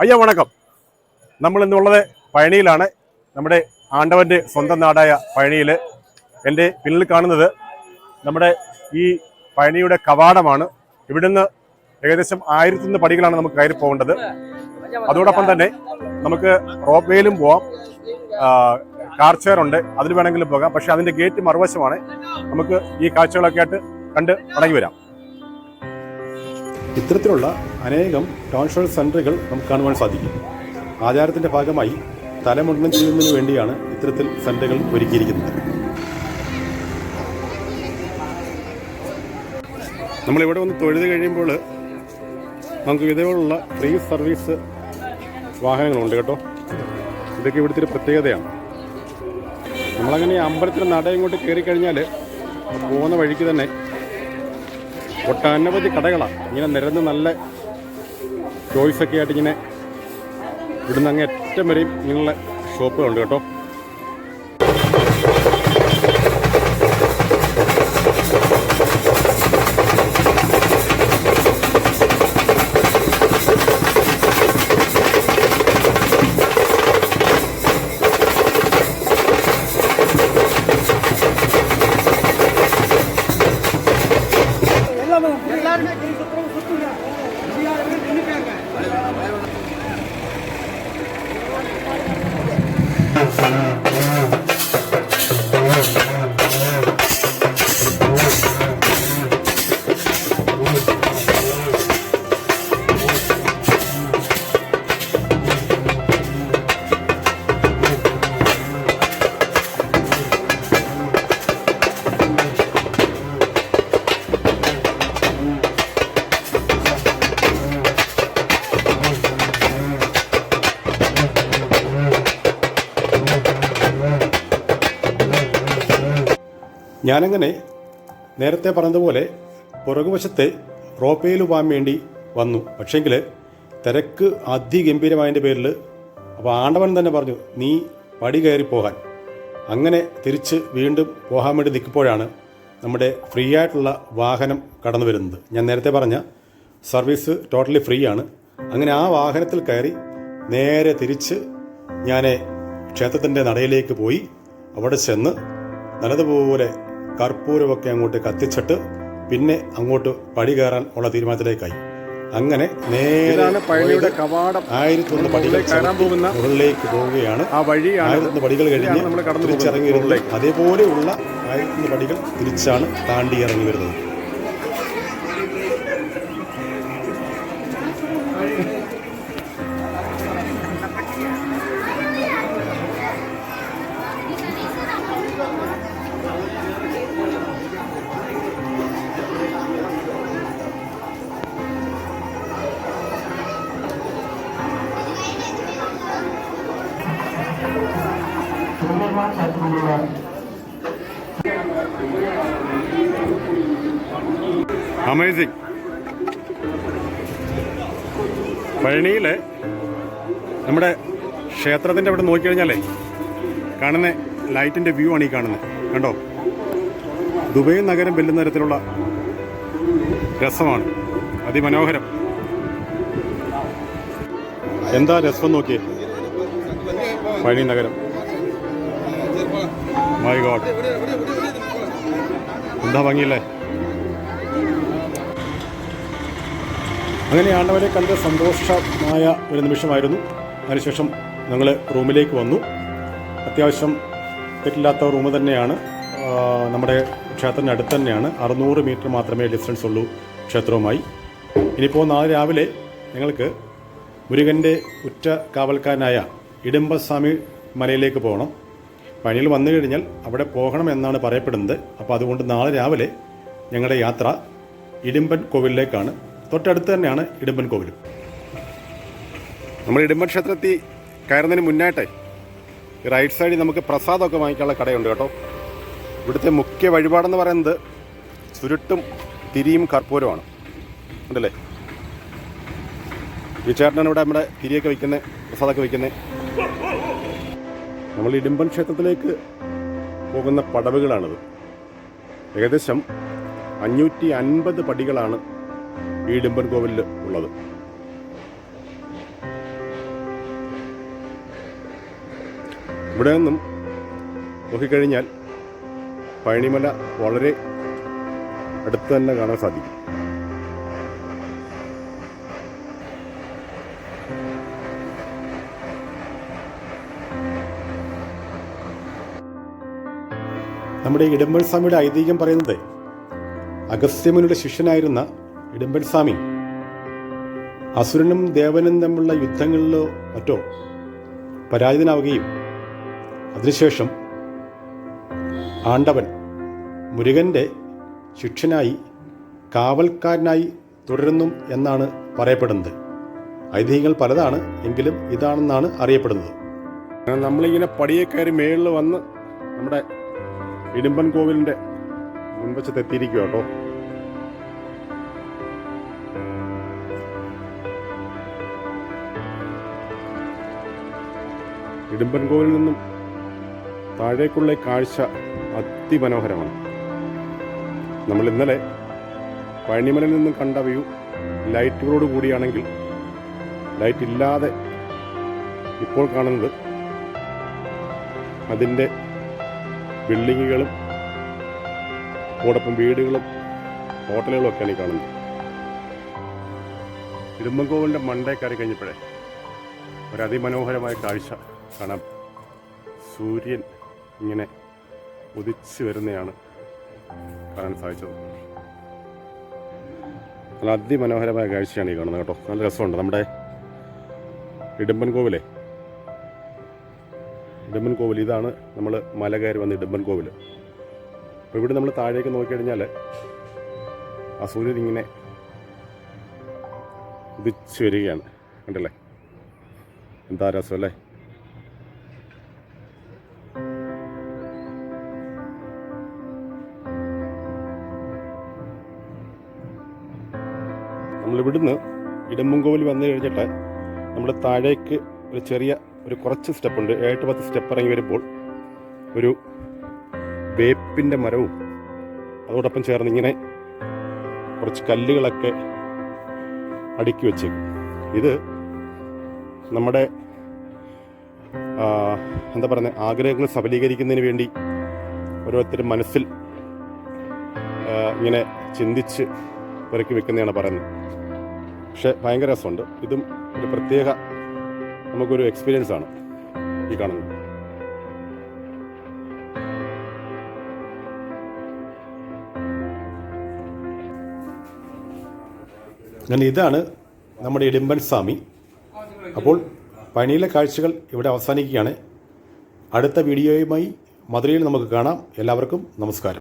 അയ്യ വണക്കം. നമ്മൾ ഇന്നുള്ളത് പഴനിയിലാണ്. നമ്മുടെ ആണ്ടവന്റെ സ്വന്തം നാടായ പഴനിയിൽ എന്റെ പിന്നിൽ കാണുന്നത് നമ്മുടെ ഈ പഴനിയുടെ കവാടമാണ്. ഇവിടുന്ന് ഏകദേശം ആയിരത്തിന്ന് പടികളാണ് നമുക്ക് കയറി പോകേണ്ടത്. അതോടൊപ്പം തന്നെ നമുക്ക് റോപ്പ് വേയിലും പോവാം കാർ ഉണ്ട്. അതിൽ വേണമെങ്കിലും പോകാം. പക്ഷെ അതിന്റെ ഗേറ്റ് മറുവശമാണ്. നമുക്ക് ഈ കാഴ്ചകളൊക്കെ ആയിട്ട് കണ്ട് മടങ്ങി വരാം. ഇത്തരത്തിലുള്ള അനേകം ടൗൺ സെന്ററുകൾ നമുക്ക് കാണുവാൻ സാധിക്കും. ആചാരത്തിന്റെ ഭാഗമായി തലമുണ്ടനം ചെയ്യുന്നതിന് വേണ്ടിയാണ് ഇത്തരത്തിൽ സെന്ററുകൾ ഒരുക്കിയിരിക്കുന്നത്. നമ്മളിവിടെ വന്ന് തൊഴുത് കഴിയുമ്പോൾ നമുക്ക് ഇതേപോലുള്ള ഫ്രീ സർവീസ് വാഹനങ്ങളുണ്ട് കേട്ടോ. ഇതൊക്കെ ഇവിടുത്തെ ഒരു പ്രത്യേകതയാണ്. നമ്മളങ്ങനെ ഈ അമ്പലത്തിൽ നട ഇങ്ങോട്ട് കയറി കഴിഞ്ഞാൽ പോകുന്ന വഴിക്ക് തന്നെ ഒട്ടനവധി കടകളാണ്. ഇങ്ങനെ നിരന്ന് നല്ല ചോയ്സൊക്കെ ആയിട്ട് ഇങ്ങനെ ഇവിടുന്ന് അങ്ങ് ഏറ്റവും വരെയും ഇങ്ങനെയുള്ള ഷോപ്പുകളുണ്ട് കേട്ടോ. Yeah. ഞാനങ്ങനെ നേരത്തെ പറഞ്ഞതുപോലെ പുറകുവശത്തെ റോപ്പേയിൽ പോകാൻ വേണ്ടി വന്നു. പക്ഷേങ്കിൽ തിരക്ക് അതിഗംഭീരമായതിന്റെ പേരിൽ അപ്പോൾ ആണ്ടവൻ തന്നെ പറഞ്ഞു നീ പടി കയറി പോകാൻ. അങ്ങനെ തിരിച്ച് വീണ്ടും പോകാൻ വേണ്ടി നിൽക്കുമ്പോഴാണ് നമ്മുടെ ഫ്രീ ആയിട്ടുള്ള വാഹനം കടന്നു വരുന്നത്. ഞാൻ നേരത്തെ പറഞ്ഞ സർവീസ് ടോട്ടലി ഫ്രീ ആണ് അങ്ങനെ ആ വാഹനത്തിൽ കയറി നേരെ തിരിച്ച് ഞാൻ ക്ഷേത്രത്തിന്റെ നടയിലേക്ക് പോയി. അവിടെ ചെന്ന് നല്ലതുപോലെ കർപ്പൂരമൊക്കെ അങ്ങോട്ട് കത്തിച്ചിട്ട് പിന്നെ അങ്ങോട്ട് പടി കയറാൻ ഉള്ള തീരുമാനത്തിലേക്കായി. അങ്ങനെ നേരെ ആയിരത്തി ഒന്ന് പടികൾ മുകളിലേക്ക് പോവുകയാണ്. ആ വഴി ആയിരത്തി പടികൾ കഴിഞ്ഞ് തിരിച്ചിറങ്ങി വരുന്നത് അതേപോലെയുള്ള ആയിരത്തി പടികൾ തിരിച്ചാണ് താണ്ടി ഇറങ്ങി വരുന്നത്. അമേസിങ് പഴനിയിലെ നമ്മുടെ ക്ഷേത്രത്തിന്റെ അവിടെ നോക്കിക്കഴിഞ്ഞാലേ കാണുന്ന ലൈറ്റിന്റെ വ്യൂ ആണ് ഈ കാണുന്നത്. കണ്ടോ? ദുബൈ നഗരം വെല്ലുന്ന തരത്തിലുള്ള രസമാണ്. അതിമനോഹരം. എന്താ രസം നോക്കിയേ? പഴനി നഗരം. മൈ ഗോഡ് എന്താ ഭംഗിയില്ലേ? അങ്ങനെ ആണ്ടവരെ കണ്ട് സന്തോഷമായ ഒരു നിമിഷമായിരുന്നു. അതിനുശേഷം ഞങ്ങൾ റൂമിലേക്ക് വന്നു. അത്യാവശ്യം തെറ്റില്ലാത്ത റൂം തന്നെയാണ്. നമ്മുടെ ക്ഷേത്രത്തിന്റെ അടുത്ത് തന്നെയാണ്. അറുന്നൂറ് മീറ്റർ മാത്രമേ ഡിസ്റ്റൻസ് ഉള്ളൂ ക്ഷേത്രവുമായി. ഇനിയിപ്പോൾ നാളെ രാവിലെ ഞങ്ങൾക്ക് മുരുകന്റെ ഉറ്റ കാവൽക്കാരനായ ഇടുമ്പസ്വാമി മലയിലേക്ക് പോകണം. പണിയിൽ വന്നു കഴിഞ്ഞാൽ അവിടെ പോകണം എന്നാണ് പറയപ്പെടുന്നത്. അപ്പോൾ അതുകൊണ്ട് നാളെ രാവിലെ ഞങ്ങളുടെ യാത്ര ഇടുമ്പൻ കോവിലിലേക്കാണ്. തൊട്ടടുത്ത് തന്നെയാണ് ഇടുമ്പൻ കോവിലും. നമ്മൾ ഇടുമ്പൻ ക്ഷേത്രത്തിൽ കയറുന്നതിന് മുന്നായിട്ടേ റൈറ്റ് സൈഡിൽ നമുക്ക് പ്രസാദമൊക്കെ വാങ്ങിക്കാനുള്ള കടയുണ്ട് കേട്ടോ. ഇവിടുത്തെ മുഖ്യ വഴിപാടെന്ന് പറയുന്നത് ചുരുട്ടും തിരിയും കർപ്പൂരമാണ് ഉണ്ടല്ലേ? ഇവിടെ നമ്മുടെ തിരിയൊക്കെ വയ്ക്കുന്നത് പ്രസാദമൊക്കെ വയ്ക്കുന്നത് നമ്മൾ ഇടുമ്പൻ ക്ഷേത്രത്തിലേക്ക് പോകുന്ന പടവുകളാണിത്. ഏകദേശം അഞ്ഞൂറ്റി അൻപത് പടികളാണ് ഈ ഇടുമ്പൻ കോവിലിൽ ഉള്ളത്. ഇവിടെ നിന്നും നോക്കിക്കഴിഞ്ഞാൽ പഴനിമല വളരെ അടുത്ത് തന്നെ കാണാൻ സാധിക്കും. നമ്മുടെ ഇടമ്പൻ സ്വാമിയുടെ ഐതിഹ്യം പറയുന്നത് അഗസ്ത്യമുനിയുടെ ശിഷ്യനായിരുന്ന ഇടമ്പൻ സ്വാമി. അസുരനും ദേവനും തമ്മിലുള്ള യുദ്ധങ്ങളിലോ മറ്റോ പരാജിതനാവുകയും അതിനുശേഷം ആണ്ടവൻ മുരുകന്റെ ശിക്ഷനായി കാവൽക്കാരനായി തുടരുന്നു എന്നാണ് പറയപ്പെടുന്നത്. ഐതിഹ്യങ്ങൾ പലതാണ് എങ്കിലും ഇതാണെന്നാണ് അറിയപ്പെടുന്നത്. നമ്മളിങ്ങനെ പടിയെ കയറി മേളിൽ വന്ന് നമ്മുടെ ഇടുമ്പൻ കോവിലിന്റെ മുൻവശത്ത് എത്തിയിരിക്കുക കേട്ടോ. ഇടുമ്പൻ കോവിലിൽ നിന്നും താഴേക്കുള്ള കാഴ്ച അതിമനോഹരമാണ്. നമ്മൾ ഇന്നലെ പഴനിമലയിൽ നിന്നും കണ്ട വ്യൂ ലൈറ്റുകളോട് കൂടിയാണെങ്കിൽ ലൈറ്റ് ഇല്ലാതെ ഇപ്പോൾ കാണുന്നത് അതിന്റെ ബിൽഡിങ്ങുകളും അതോടൊപ്പം വീടുകളും ഹോട്ടലുകളും ഒക്കെയാണ് ഈ കാണുന്നത്. ഇടുമ്പൻകോവിലിന്റെ മണ്ടേ കയറി കഴിഞ്ഞപ്പോഴേ ഒരു അതിമനോഹരമായ കാഴ്ച കാണാം. സൂര്യൻ ഇങ്ങനെ ഉദിച്ചു വരുന്നതാണ് കാണാൻ സാധിച്ചത്. നല്ല അതിമനോഹരമായ കാഴ്ചയാണ് ഈ കാണുന്നത് കേട്ടോ. നല്ല രസമുണ്ട്. നമ്മുടെ ഇടുമ്പൻ കോവിലേ ഇടുമ്പൻ കോവിൽ. ഇതാണ് നമ്മൾ മല കയറി വന്ന ഇടുമ്പൻ കോവിൽ. അപ്പോൾ ഇവിടെ നമ്മൾ താഴേക്ക് നോക്കിക്കഴിഞ്ഞാൽ ആ സൂര്യൻ ഇങ്ങനെ ഉദിച്ചു വരികയാണ്. കണ്ടല്ലേ? എന്താ രസം അല്ലേ? നമ്മളിവിടുന്ന് ഇടമ്പൻകോവിൽ വന്നു കഴിഞ്ഞിട്ട് നമ്മൾ താഴേക്ക് ഒരു ചെറിയ ഒരു കുറച്ച് സ്റ്റെപ്പുണ്ട് ഏഴ് പത്ത് സ്റ്റെപ്പ് ഇറങ്ങി വരുമ്പോൾ ഒരു വേപ്പിന്റെ മരവും അതോടൊപ്പം ചേർന്ന് ഇങ്ങനെ കുറച്ച് കല്ലുകളൊക്കെ അടുക്കി വെച്ചേക്കും. ഇത് നമ്മുടെ എന്താ പറയുന്നത് ആഗ്രഹങ്ങൾ സഫലീകരിക്കുന്നതിന് വേണ്ടി ഓരോരുത്തരും മനസ്സിൽ ഇങ്ങനെ ചിന്തിച്ച് പുരക്കി വെക്കുന്നതാണ് പറയുന്നത്. പക്ഷേ ഭയങ്കര രസമുണ്ട്. ഇതും ഒരു പ്രത്യേക നമുക്കൊരു എക്സ്പീരിയൻസ് ആണ് ഈ കാണുന്നത്. ഞാൻ ഇതാണ് നമ്മുടെ ഇടിമ്പൻ സ്വാമി. അപ്പോൾ പനിയിലെ കാഴ്ചകൾ ഇവിടെ അവസാനിക്കുകയാണ്. അടുത്ത വീഡിയോയുമായി മധുരയിൽ നമുക്ക് കാണാം. എല്ലാവർക്കും നമസ്കാരം.